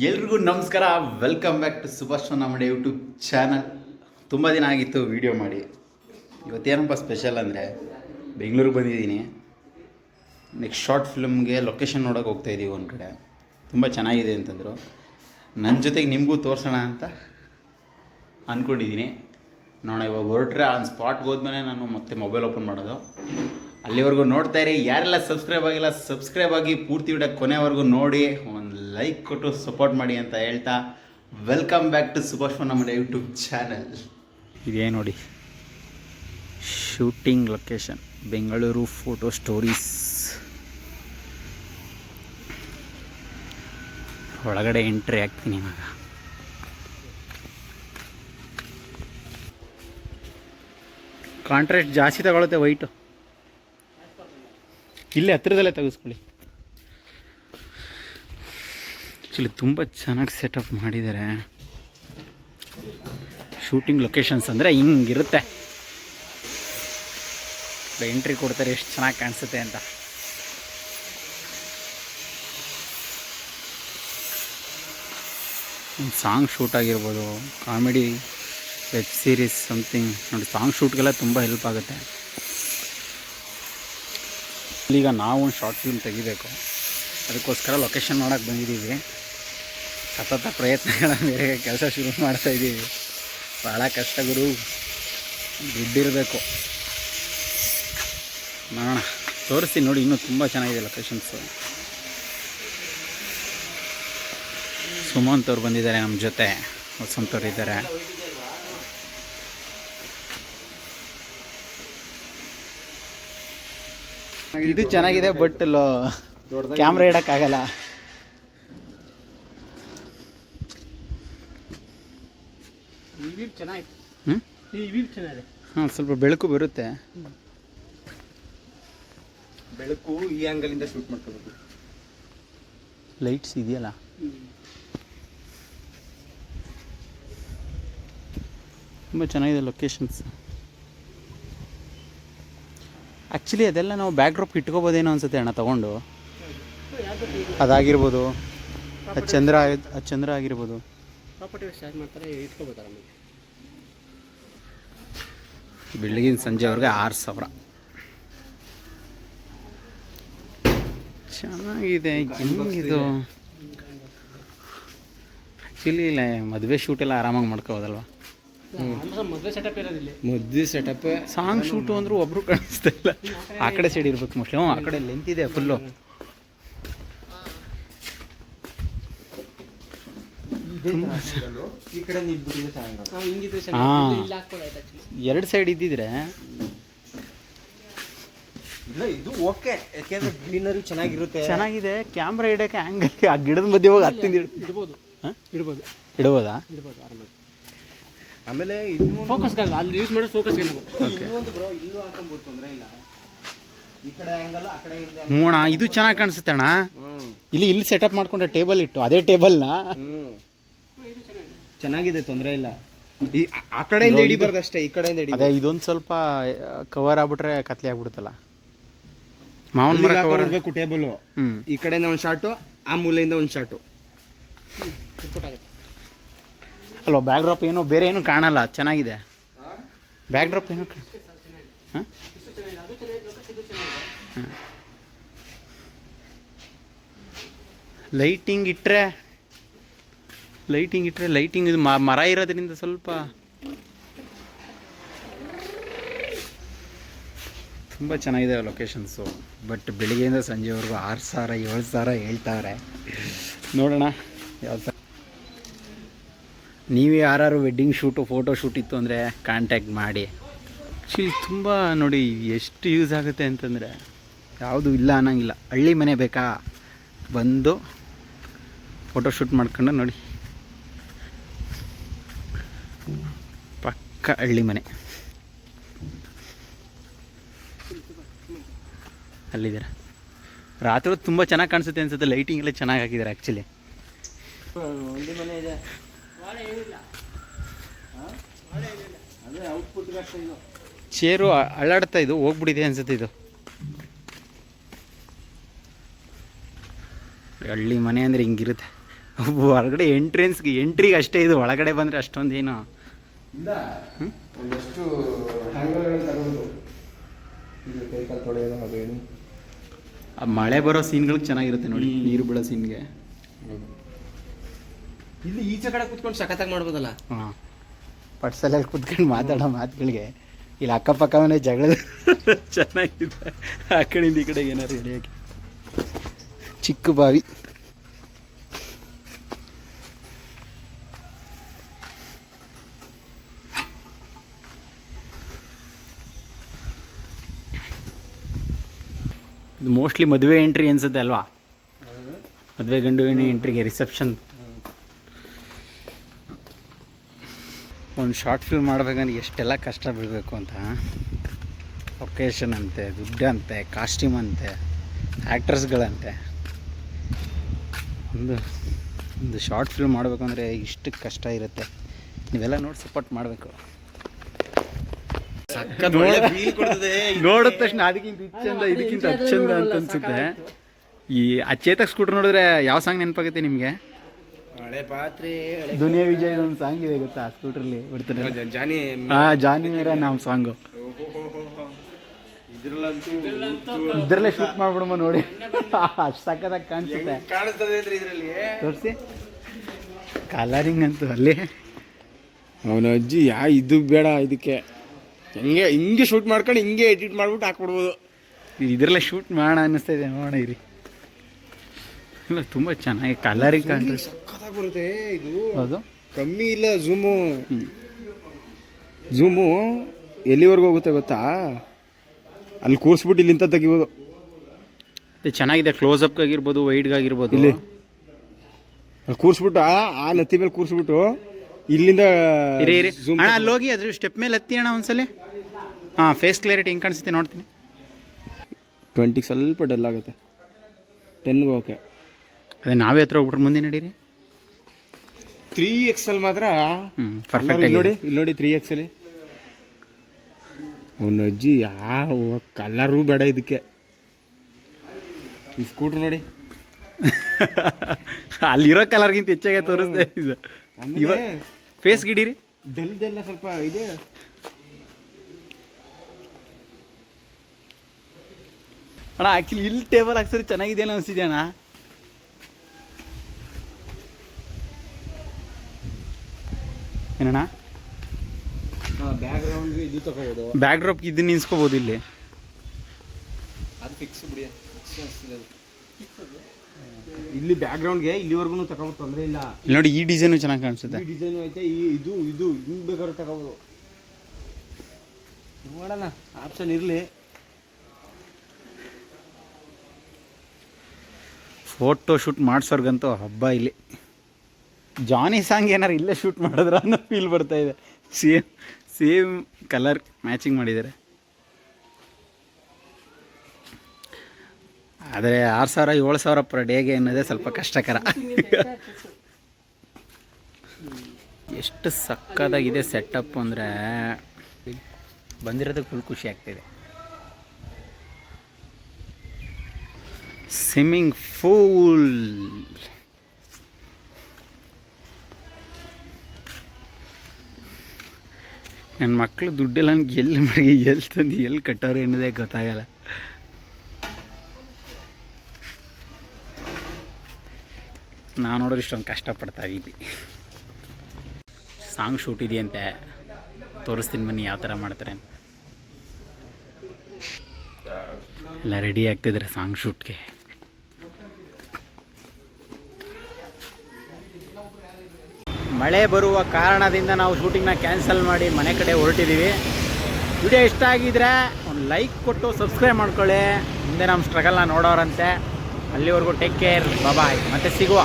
ಎಲ್ರಿಗೂ ನಮಸ್ಕಾರ. Welcome back to Subhash ನಮ್ಮ ಯೂಟ್ಯೂಬ್ ಚಾನಲ್ ತುಂಬ ದಿನ ಆಗಿತ್ತು ವಿಡಿಯೋ ಮಾಡಿ. ಇವತ್ತೇನಪ್ಪ ಸ್ಪೆಷಲ್ ಅಂದರೆ ಬೆಂಗಳೂರಿಗೆ ಬಂದಿದ್ದೀನಿ. ನೆಕ್ಸ್ಟ್ ಶಾರ್ಟ್ ಫಿಲ್ಮ್ಗೆ ಲೊಕೇಶನ್ ನೋಡೋಕೆ ಹೋಗ್ತಾ ಇದ್ದೀವಿ ಒಂದು ಕಡೆ. ತುಂಬ ಚೆನ್ನಾಗಿದೆ ಅಂತಂದರು. ನನ್ನ ಜೊತೆಗೆ ನಿಮಗೂ ತೋರಿಸೋಣ ಅಂತ ಅಂದ್ಕೊಂಡಿದ್ದೀನಿ ನೋಡೋಣ, ಇವಾಗ ಹೊರಟ್ರೆ ಆನ್ ಸ್ಪಾಟ್ಗೆ ಹೋದ್ಮೇಲೆ ನಾನು ಮತ್ತೆ ಮೊಬೈಲ್ ಓಪನ್ ಮಾಡೋದು. ಅಲ್ಲಿವರೆಗೂ ನೋಡ್ತಾ ಇರಿ. ಯಾರೆಲ್ಲ ಸಬ್ಸ್ಕ್ರೈಬ್ ಆಗಿಲ್ಲ ಸಬ್ಸ್ಕ್ರೈಬ್ ಆಗಿ ಪೂರ್ತಿ ವಿಡಿಯೋ ಕೊನೆವರೆಗೂ ನೋಡಿ. ಲೈಕ್ ಕೊಟ್ಟು ಸಪೋರ್ಟ್ ಮಾಡಿ ಅಂತ ಹೇಳ್ತಾ ವೆಲ್ಕಮ್ ಬ್ಯಾಕ್ ಟು ಸುಭಾಷ್ ನಮ್ಮ ಯೂಟ್ಯೂಬ್ ಚಾನಲ್ ಇದೇ ನೋಡಿ. Shooting location Bengaluru photo stories ಒಳಗಡೆ ಎಂಟ್ರಿ ಆಗ್ತೀನಿ ಇವಾಗ. ಕಾಂಟ್ರಾಸ್ಟ್ ಜಾಸ್ತಿ ತಗೊಳುತ್ತೆ ವೈಟು ಇಲ್ಲೇ ಹತ್ತಿರದಲ್ಲೇ ತೆಗೆಸ್ಕೊಳ್ಳಿ. ಆ್ಯಕ್ಚುಲಿ ತುಂಬ ಚೆನ್ನಾಗಿ ಸೆಟಪ್ ಮಾಡಿದ್ದಾರೆ ಶೂಟಿಂಗ್ ಲೊಕೇಶನ್ಸ್ ಅಂದರೆ ಹಿಂಗಿರುತ್ತೆ. ಎಂಟ್ರಿ ಕೊಡ್ತಾರೆ, ಎಷ್ಟು ಚೆನ್ನಾಗಿ ಕಾಣಿಸುತ್ತೆ ಅಂತ. ಒಂದು ಸಾಂಗ್ ಶೂಟ್ ಆಗಿರ್ಬೋದು ಕಾಮಿಡಿ ವೆಬ್ ಸೀರೀಸ್ ಸಮಥಿಂಗ್ ನೋಡಿ ಸಾಂಗ್ ಶೂಟ್ಗೆಲ್ಲ ತುಂಬ ಹೆಲ್ಪ್ ಆಗುತ್ತೆ. ಈಗ ನಾವು ಒಂದು ಶಾರ್ಟ್ ಫಿಲ್ಮ್ ತೆಗಿಬೇಕು. ಅದಕ್ಕೋಸ್ಕರ ಲೊಕೇಶನ್ ನೋಡೋಕ್ಕೆ ಬಂದಿದ್ದೀವಿ. ಸತತ ಪ್ರಯತ್ನಗಳ ಮೇರೆಗೆ ಕೆಲಸ ಶುರು ಮಾಡ್ತಾ ಇದ್ದೀವಿ. ಭಾಳ ಕಷ್ಟ ಗುರು. ದುಡ್ಡಿರಬೇಕು. ನೋಡೋಣ. ತೋರಿಸ್ತೀನಿ ನೋಡಿ, ಇನ್ನೂ ತುಂಬ ಚೆನ್ನಾಗಿದೆ ಲೊಕೇಶನ್ಸು ಸುಮಂತ್ ಅವ್ರು ಬಂದಿದ್ದಾರೆ ನಮ್ಮ ಜೊತೆ. ವಸಂತ್ ಅವ್ರು ಇದ್ದಾರೆ. ಇದು ಚೆನ್ನಾಗಿದೆ ಬಟ್ ಕ್ಯಾಮ್ರಾ ಇಡೋಕ್ಕಾಗಲ್ಲ. ಹ್ಞೂ ಹಾಂ ಸ್ವಲ್ಪ ಬೆಳಕು ಬರುತ್ತೆ. ಬೆಳಕು ಈ ಆ್ಯಂಗಲಿಂದ ಶೂಟ್ ಮಾಡ್ಕೋಬೇಕು. ಲೈಟ್ಸ್ ಇದೆಯಲ್ಲ? ತುಂಬ ಚೆನ್ನಾಗಿದೆ ಲೊಕೇಶನ್ಸ್ ಆ್ಯಕ್ಚುಲಿ ಅದೆಲ್ಲ ನಾವು ಬ್ಯಾಕ್ ಡ್ರಾಪ್ ಇಟ್ಕೋಬೋದೇನೋ ಅನ್ಸುತ್ತೆ ಅಣ್ಣ ತಗೊಂಡು. ಅದಾಗಿರ್ಬೋದು. ಅದು ಚಂದ್ರ ಆಗಿ- ಅದು ಚಂದ್ರ ಆಗಿರ್ಬೋದು. ಬೆಳಗಿನ ಸಂಜೆವರೆಗೆ ಆರು ಸಾವಿರ. ಚೆನ್ನಾಗಿದೆ ಹೆಂಗಿದು? ಆ್ಯಕ್ಚುಲಿ ಇಲ್ಲ ಮದುವೆ ಶೂಟ್ ಎಲ್ಲ ಆರಾಮಾಗಿ ಮಾಡ್ಕೋಬೋದಲ್ವಾ? ಮದ್ವೆ ಸೆಟಪ್ ಸಾಂಗ್ ಶೂಟು ಅಂದ್ರೂ ಒಬ್ರು ಕಾಣಿಸ್ತಾ ಇಲ್ಲ. ಆ ಕಡೆ ಸೈಡ್ ಇರ್ಬೇಕು ಮೋಸ್ಟ್ಲಿ. ಹ್ಞೂ ಆ ಕಡೆ ಲೆಂತ್ ಇದೆ ಫುಲ್ಲು ಈ ಕಡೆ ನಿಂತ್ಬಿಟ್ಟಿದೆ ಚೆನ್ನಾಗಿರೋದು ನಾವು ಹಿಂಗಿದ್ರೆ ಹಾ. ಎರಡು ಸೈಡ್ ಇದ್ದಿದ್ರೆ. ಇಲ್ಲ ಇದು ಓಕೆ ಯಾಕೆಂದ್ರೆ ಗ್ರೀನರಿ ಚೆನ್ನಾಗಿರುತ್ತೆ. ಚೆನ್ನಾಗಿದೆ. ಕ್ಯಾಮ್ರಾ ಇಡಕ್ಕೆ ಹ್ಯಾಂಗ್ ಆ ಗಿಡದ ಮಧ್ಯೆ ಹೋಗಿ ಹತ್ತಿಂದ ಇಡ್ಬೋದು. ಹಾಂ? ಇಡ್ಬೋದು. ಇಡ್ಬೋದಾ? ಇಡ್ಬೋದು ಆರಾಮಾಗಿ. ಆಮೇಲೆ ಇನ್ನೊಂದು ಫೋಕಸ್ಗಾಗಲ್ಲ ಅಲ್ಲಿ ಯೂಸ್ ಮಾಡೋ ಫೋಕಸ್ ಇನ್ನೊಂದು ಬ್ರೋ ಇಲ್ಲೂ ಹಾಕೊಂಬೋದು ತೊಂದ್ರೆ ಇಲ್ಲ. ಈ ಕಡೆ ಆಂಗಲ್ ಆ ಕಡೆ ಹಿಂದೆ ಹ್ಞೂ ಅಣ್ಣ ಇದು ಚೆನ್ನಾಗಿ ಕಾಣಿಸುತ್ತೆ ಅಣ್ಣ. ಇಲ್ಲಿ ಇಲ್ಲಿ ಸೆಟಪ್ ಮಾಡ್ಕೊಂಡೆ ಟೇಬಲ್ ಇಟ್ಟು ಅದೇ ಟೇಬಲ್ನ ಚೆನ್ನಾಗಿದೆ ತೊಂದರೆ ಇಲ್ಲ. ಈ ಆ- ಆ ಕಡೆಯಿಂದ ಹಿಡಿಬಾರ್ದು ಅಷ್ಟೇ ಈ ಕಡೆಯಿಂದ ಹಿಡಿ ಅದೇ ಇದೊಂದು ಸ್ವಲ್ಪ ಕವರ್ ಆಗ್ಬಿಟ್ರೆ ಕತ್ಲೆ ಆಗ್ಬಿಡುತ್ತಲ್ಲ? ಮಾವನ್ ಮರ ಕವರ್ ಇರಬೇಕು ಟೇಬಲ್ ಹ್ಞೂ ಈ ಕಡೆಯಿಂದ ಒಂದು ಶಾಟು ಆ ಮೂಲೆಯಿಂದ ಒಂದು ಶಾಟು ಅಲ್ವಾ ಬ್ಯಾಕ್ ಡ್ರಾಪ್ ಏನೋ ಬೇರೆ ಏನೂ ಕಾಣಲ್ಲ ಚೆನ್ನಾಗಿದೆ. ಬ್ಯಾಕ್ ಡ್ರಾಪ್ ಏನೋ ಹಾಂ? ಲೈಟಿಂಗ್ ಇಟ್ಟರೆ ಲೈಟಿಂಗ್ ಇಟ್ಟರೆ ಲೈಟಿಂಗ್ ಇದು ಮ- ಮರ ಇರೋದ್ರಿಂದ ಸ್ವಲ್ಪ ತುಂಬ ಚೆನ್ನಾಗಿದೆ ಲೊಕೇಶನ್ಸು ಬಟ್ ಬೆಳಿಗ್ಗೆಯಿಂದ ಸಂಜೆವರೆಗೂ ಆರು ಸಾವಿರ ಏಳು ಸಾವಿರ ಹೇಳ್ತಾವ್ರೆ ನೋಡೋಣ. ಯಾವ ಥರ ನೀವು ಯಾರು ವೆಡ್ಡಿಂಗ್ ಶೂಟು ಫೋಟೋ ಶೂಟ್ ಇತ್ತು ಅಂದರೆ ಕಾಂಟ್ಯಾಕ್ಟ್ ಮಾಡಿ. ಆ್ಯಕ್ಚುಲಿ ತುಂಬ ನೋಡಿ ಎಷ್ಟು ಯೂಸ್ ಆಗುತ್ತೆ ಅಂತಂದರೆ. ಯಾವುದು ಇಲ್ಲ ಅನ್ನೋಂಗಿಲ್ಲ. ಹಳ್ಳಿ ಮನೆ ಬೇಕಾ? ಬಂದು ಫೋಟೋ ಶೂಟ್ ಮಾಡ್ಕೊಂಡು ನೋಡಿ. ಪಕ್ಕ ಹಳ್ಳಿ ಮನೆ. ಅಲ್ಲಿದ್ದೀರ? ರಾತ್ರಿ ಹೊತ್ತು ತುಂಬ ಚೆನ್ನಾಗಿ ಕಾಣಿಸುತ್ತೆ ಅನ್ಸುತ್ತೆ ಲೈಟಿಂಗ್ ಎಲ್ಲ ಚೆನ್ನಾಗಿ ಹಾಕಿದ್ದಾರೆ ಆ್ಯಕ್ಚುಲಿ ಚೇರು ಅಳಾಡ್ತಾ ಅಳ್ಳಾಡ್ತಾ ಇದು ಹೋಗ್ಬಿಟ್ಟಿದೆ ಅನ್ಸುತ್ತೆ ಇದು. ಹಳ್ಳಿ ಮನೆ ಅಂದರೆ ಹಿಂಗಿರುತ್ತೆ. ಹೊರಗಡೆ ಎಂಟ್ರೆನ್ಸ್ಗೆ ಎಂಟ್ರಿಗೆ ಅಷ್ಟೇ ಇದು ಒಳಗಡೆ ಬಂದರೆ ಅಷ್ಟೊಂದೇನು ಇಲ್ಲ ಒಂದಷ್ಟು ಇದು ಆ ಮಳೆ ಬರೋ ಸೀನ್ಗಳಿಗೆ ಚೆನ್ನಾಗಿರುತ್ತೆ ನೋಡಿ ನೀರು ಬೀಳೋ ಸೀನ್ಗೆ. ಇಲ್ಲಿ ಈಚೆ ಕಡೆ ಕುತ್ಕೊಂಡು ಸಖತ್ತಾಗಿ ಮಾಡ್ಬೋದಲ್ಲ? ಹಾಂ. ಪಟ್ಸಲಲ್ಲಿ ಕುತ್ಕೊಂಡು ಮಾತಾಡೋ ಮಾತುಗಳಿಗೆ. ಇಲ್ಲಿ ಅಕ್ಕಪಕ್ಕವನೇ ಜಗಳ ಚೆನ್ನಾಗಿದೆ. ಆ ಕಡೆಯಿಂದ ಈ ಕಡೆ ಏನಾರು ಹಿಡಿಯೋಕೆ ಚಿಕ್ಕ ಬಾವಿ. ಇದು ಮೋಸ್ಟ್ಲಿ ಮದುವೆ ಎಂಟ್ರಿ ಅನ್ಸುತ್ತೆ ಅಲ್ವಾ? ಮದುವೆ ಗಂಡು ಹೆಣ್ಣು ಎಂಟ್ರಿಗೆ ರಿಸೆಪ್ಷನ್ ಒಂದು ಶಾರ್ಟ್ ಫಿಲ್ಮ್ ಮಾಡ್ಬೇಕಂದ್ರೆ ಎಷ್ಟೆಲ್ಲ ಕಷ್ಟ ಬೀಳಬೇಕು ಅಂತ. ಲೊಕೇಶನ್ ಅಂತೆ, ದುಡ್ಡು ಅಂತೆ ಕಾಸ್ಟ್ಯೂಮ್ ಅಂತೆ ಆ್ಯಕ್ಟ್ರೆಸ್ಗಳಂತೆ ಒಂದು ಒಂದು ಶಾರ್ಟ್ ಫಿಲ್ಮ್ ಮಾಡಬೇಕಂದ್ರೆ ಇಷ್ಟು ಕಷ್ಟ ಇರುತ್ತೆ. ನೀವೆಲ್ಲ ನೋಡಿ ಸಪೋರ್ಟ್ ಮಾಡಬೇಕು. ನೋಡಿದ ತಕ್ಷಣ ಅದಕ್ಕಿಂತ ಚಂದ ಇದಕ್ಕಿಂತ ಚಂದ ಅಂತ ಅನ್ಸುತ್ತೆ. ಈ ಅಚೇತಕ್ ಚೇತಕ್ ಸ್ಕೂಟರ್ ನೋಡಿದ್ರೆ ಯಾವ ಸಾಂಗ್ ನೆನಪಾಗುತ್ತೆ ನಿಮಗೆ? ಹಳೆ ಪಾತ್ರೆ ದುನಿಯಾ ವಿಜಯ್ ಒಂದು ಸಾಂಗ್ ಇದೆ ಗೊತ್ತಾ ಸ್ಕೂಟ್ರಲ್ಲಿ ಬಿಡ್ತಾರೆ ಜಾನಿ ಹಾ ಜಾನಿ ಮೇರ ನಮ್ಮ ಸಾಂಗು ಇದ್ರಲ್ಲಂತೂ ಇದ್ರಲ್ಲೇ ಶೂಟ್ ಮಾಡ್ಬಿಡಮ್ಮ ನೋಡಿ. ಅಷ್ಟು ಸಕ್ಕತ್ತಾಗಿ ಕಾಣಿಸುತ್ತೆ. ತೋರಿಸಿ. ಕಲರಿಂಗ್ ಅಂತೂ ಅಲ್ಲಿ. ಅವನ ಅಜ್ಜಿ ಯಾ ಇದು ಬೇಡ ಇದಕ್ಕೆ. ಹಿಂಗೆ ಹಿಂಗೆ ಶೂಟ್ ಮಾಡ್ಕೊಂಡು ಹಿಂಗೆ ಎಡಿಟ್ ಮಾಡ್ಬಿಟ್ಟು ಹಾಕ್ಬಿಡ್ಬೋದು. ಇದ್ರಲ್ಲೇ ಶೂಟ್ ಮಾಡೋಣ ಅನ್ನಿಸ್ತಾ ಇದೆ ನೋಡ ಇರಿ. ಇಲ್ಲ ತುಂಬ ಚೆನ್ನಾಗಿ ಕಲರಿ ಕಾಣ್ತದೆ. ಸಖತ್ತಾಗಿ ಬರುತ್ತೆ ಇದು. ಹೌದು. ಕಮ್ಮಿ ಇಲ್ಲ ಝೂಮು. ಝೂಮು ಎಲ್ಲಿವರೆಗೂ ಹೋಗುತ್ತೆ ಗೊತ್ತಾ? ಅಲ್ಲಿ ಕೂರಿಸ್ಬಿಟ್ಟು ಇಲ್ಲಿಂದ ತೆಗಿಬೋದು. ಇದು ಚೆನ್ನಾಗಿದೆ ಕ್ಲೋಸ್ ಅಪ್ ಆಗಿರ್ಬೋದು ವೈಡ್ಗೆ ಆಗಿರ್ಬೋದು ಇಲ್ಲಿ. ಅಲ್ಲಿ ಕೂರಿಸ್ಬಿಟ್ಟು ಆ ಆ ನತ್ತಿ ಮೇಲೆ ಕೂರಿಸ್ಬಿಟ್ಟು ಇಲ್ಲಿಂದ ಇರಿ ಇರಿ. zoom ಅಣ್ಣ ಅಲ್ಲಿ ಹೋಗಿ ಅದ್ರ ಸ್ಟೆಪ್ ಮೇಲೆ ಹತ್ತಿ ಅಣ್ಣ ಒಂದ್ಸಲಿ. ಹಾಂ ಫೇಸ್ ಕ್ಲಾರಿಟಿ ಹೆಂಗೆ ಕಾಣಿಸುತ್ತೆ ನೋಡ್ತೀನಿ. ಟ್ವೆಂಟಿಗೆ ಸ್ವಲ್ಪ ಡಲ್ ಆಗುತ್ತೆ. ಟೆನ್ಗೆ ಓಕೆ ಅದೇ ನಾವೇ ಹತ್ರ ಹೋಗ್ಬಿಟ್ರೆ ಮುಂದೆ ನಡೀರಿ. ತ್ರೀ ಎಕ್ಸ್ ಅಲ್ಲಿ ಮಾತ್ರ ಹ್ಞೂ ಪರ್ಫೆಕ್ಟ್ ಇಲ್ಲಿ ನೋಡಿ ಇಲ್ಲಿ ನೋಡಿ ತ್ರೀ ಎಕ್ಸ್ ಅಲ್ಲಿ. ಅವನ ಅಜ್ಜಿ ಯಾವ ಕಲರು ಬೇಡ ಇದಕ್ಕೆ. ಈ ಸ್ಕೂಟ್ರ್ ನೋಡಿ. ಅಲ್ಲಿರೋ ಕಲರ್ಗಿಂತ ಹೆಚ್ಚಾಗೆ ತೋರಿಸ್ತಾ ಇದು. ಇವಾಗ ಫೇಸ್ ಗಿಡೀರಿ? ಬೆಲ್ದೆಲ್ಲ ಸ್ವಲ್ಪ ಇದೆ. ಅಣ್ಣ ಆ್ಯಕ್ಚುಲಿ ಇಲ್ಲಿ ಟೇಬಲ್ ಹಾಕ್ಸಿದ್ರೆ ಚೆನ್ನಾಗಿದೆ ಅನಿಸಿದೆ ಅಣ್ಣ. ಏನಣ್ಣ? ಬ್ಯಾಕ್ ಡ್ರಾಪ್ ಇದನ್ನ ನಿನ್ಸ್ಕೋಬೋದು ಇಲ್ಲಿ. ಅದು ಫಿಕ್ಸ್ ಬಿಡಿ ಇಲ್ಲಿ ಬ್ಯಾಕ್ ಗ್ರೌಂಡ್ಗೆ ಇಲ್ಲಿವರೆಗೂ ತಗೋಬೋದು ತೊಂದರೆ ಇಲ್ಲ. ಇಲ್ಲಿ ನೋಡಿ ಈ ಡಿಸೈನು ಚೆನ್ನಾಗಿ ಕಾಣಿಸುತ್ತೆ. ಈ ಡಿಸೈನ್ ಐತೆ ಈ ಇದು ಇದು ಹಿಂಗೆ ಬೇಕಾದ್ರೆ ತಗೋಬೋದು. ನೋಡೋಣ ಆಪ್ಷನ್ ಇರಲಿ. ಫೋಟೋ ಶೂಟ್ ಮಾಡ್ಸೋರ್ಗಂತೂ ಹಬ್ಬ ಇಲ್ಲಿ. ಜಾನಿ ಸಾಂಗ್ ಏನಾರು ಇಲ್ಲೇ ಶೂಟ್ ಮಾಡಿದ್ರ ಅನ್ನೋ ಫೀಲ್ ಬರ್ತಾ ಇದೆ. ಸೇಮ್ ಸೇಮ್ ಕಲರ್ ಮ್ಯಾಚಿಂಗ್ ಮಾಡಿದ್ದಾರೆ. ಆದರೆ ಆರು ಸಾವಿರ, ಏಳು ಸಾವಿರ ಪರ್ ಡೇಗೆ ಅನ್ನೋದೇ ಸ್ವಲ್ಪ ಕಷ್ಟಕರ. ಎಷ್ಟು ಸಕ್ಕದಾಗಿದೆ ಸೆಟಪ್ ಅಂದರೆ ಬಂದಿರೋದಕ್ಕೆ ಫುಲ್ ಖುಷಿ ಆಗ್ತಿದೆ. ಸ್ವಿಮ್ಮಿಂಗ್ ಫೂಲ್ ನನ್ನ ಮಕ್ಕಳು ದುಡ್ಡೆಲ್ಲ ನನಗೆ ಎಲ್ಲಿ ಮಾಡಿ ಎಲ್ಲಿ ತಂದು ಎಲ್ಲಿ ಕಟ್ಟೋರು ಏನಿದೆ ಗೊತ್ತಾಗಲ್ಲ. ನಾವು ನೋಡಿದ್ರೆ ಇಷ್ಟೊಂದು ಕಷ್ಟಪಡ್ತಾ ಇದ್ವಿ ಸಾಂಗ್ ಶೂಟ್ ಇದೆಯಂತೆ. ತೋರಿಸ್ತೀನಿ ಬನ್ನಿ ಯಾವ ಥರ ಮಾಡ್ತಾರೆ ಎಲ್ಲ ರೆಡಿ ಆಗ್ತಿದ್ರೆ ಸಾಂಗ್ ಶೂಟ್ಗೆ. ಮಳೆ ಬರುವ ಕಾರಣದಿಂದ ನಾವು ಶೂಟಿಂಗ್ನ ಕ್ಯಾನ್ಸಲ್ ಮಾಡಿ ಮನೆ ಕಡೆ ಹೊರಟಿದ್ದೀವಿ. ವಿಡಿಯೋ ಇಷ್ಟ ಆಗಿದ್ರೆ ಒಂದು ಲೈಕ್ ಕೊಟ್ಟು ಸಬ್ಸ್ಕ್ರೈಬ್ ಮಾಡ್ಕೊಳ್ಳಿ. ಮುಂದೆ ನಮ್ಮ ಸ್ಟ್ರಗಲ್ನ ನೋಡೋರಂತೆ. ಅಲ್ಲಿವರೆಗೂ ಟೇಕ್ ಕೇರ್. ಬಾಬಾಯ್ ಮತ್ತೆ ಸಿಗುವ.